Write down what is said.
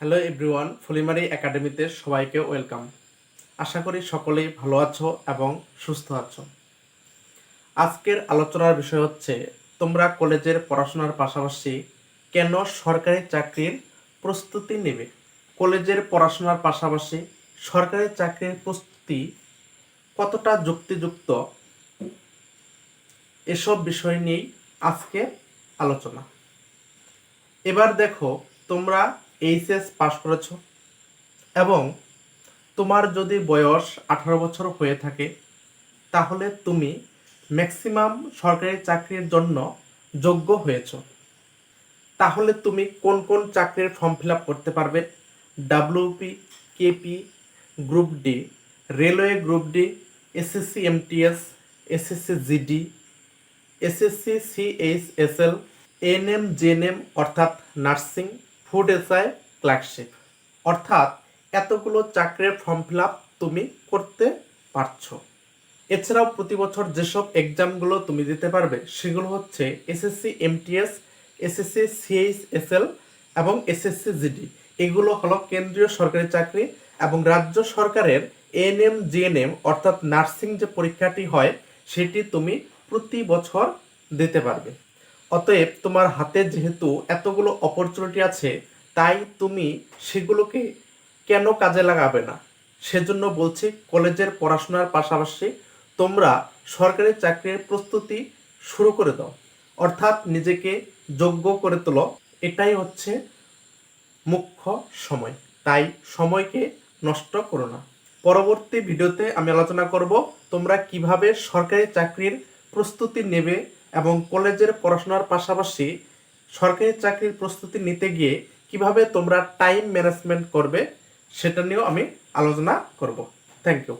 Hello everyone ফুলিমারি একাডেমিতে সবাইকে welcome আশা করি সকলেই ভালো আছো এবং সুস্থ আছো। আজকের আলোচনার বিষয় হচ্ছে, তোমরা কলেজের পড়াশোনার পাশাপাশি কেন সরকারি চাকরির প্রস্তুতি নেবে? কলেজের পড়াশোনার পাশাপাশি সরকারি চাকরির প্রস্তুতি কতটা যুক্তিযুক্ত? এসব বিষয় নিয়েই আজকে আলোচনা। এবার দেখো, তোমরা এইচএস পাশ করেছ এবং তোমার যদি বয়স আঠারো বছর হয়ে থাকে, তাহলে তুমি ম্যাক্সিমাম সরকারি চাকরির জন্য যোগ্য হয়েছ। তাহলে তুমি কোন কোন চাকরির ফর্ম ফিল করতে পারবে? WP KP group D railway group D SSC MTS SSC GD SSC CHSL NM JNM অর্থাৎ নার্সিং ফুড এসআই ক্লার্কশিপ অর্থাৎ এতগুলো চাকরির ফর্ম ফিল তুমি করতে পারছ। এছাড়াও প্রতি বছর যেসব এক্সামগুলো তুমি দিতে পারবে, সেগুলো হচ্ছে এসএসসি এমটিএস এসএসসি সিএইচএসএল এবং এসএসসি জিডি এগুলো হলো কেন্দ্রীয় সরকারি চাকরি এবং রাজ্য সরকারের এনএম জিএনএম অর্থাৎ নার্সিং যে পরীক্ষাটি হয়, সেটি তুমি প্রতি বছর দিতে পারবে। অতএব তোমার হাতে যেহেতু এতগুলো অপরচুনিটি আছে, তাই তুমি সেগুলোকে কেন কাজে লাগাবে না? সেজন্য বলছি কলেজের পড়াশোনার পাশাপাশি তোমরা সরকারি চাকরির প্রস্তুতি শুরু করে দাও। অর্থাৎ নিজেকে যোগ্য করে তোলো। এটাই হচ্ছে মুখ্য সময়। তাই সময়কে নষ্ট করো না। পরবর্তী ভিডিওতে আমি আলোচনা করব তোমরা কীভাবে সরকারি চাকরির প্রস্তুতি নেবে এবং কলেজের পড়াশোনার পাশাপাশি সরকারি চাকরির প্রস্তুতি নিতে গিয়ে কীভাবে তোমরা টাইম ম্যানেজমেন্ট করবে, সেটা নিয়েও আমি আলোচনা করব। Thank you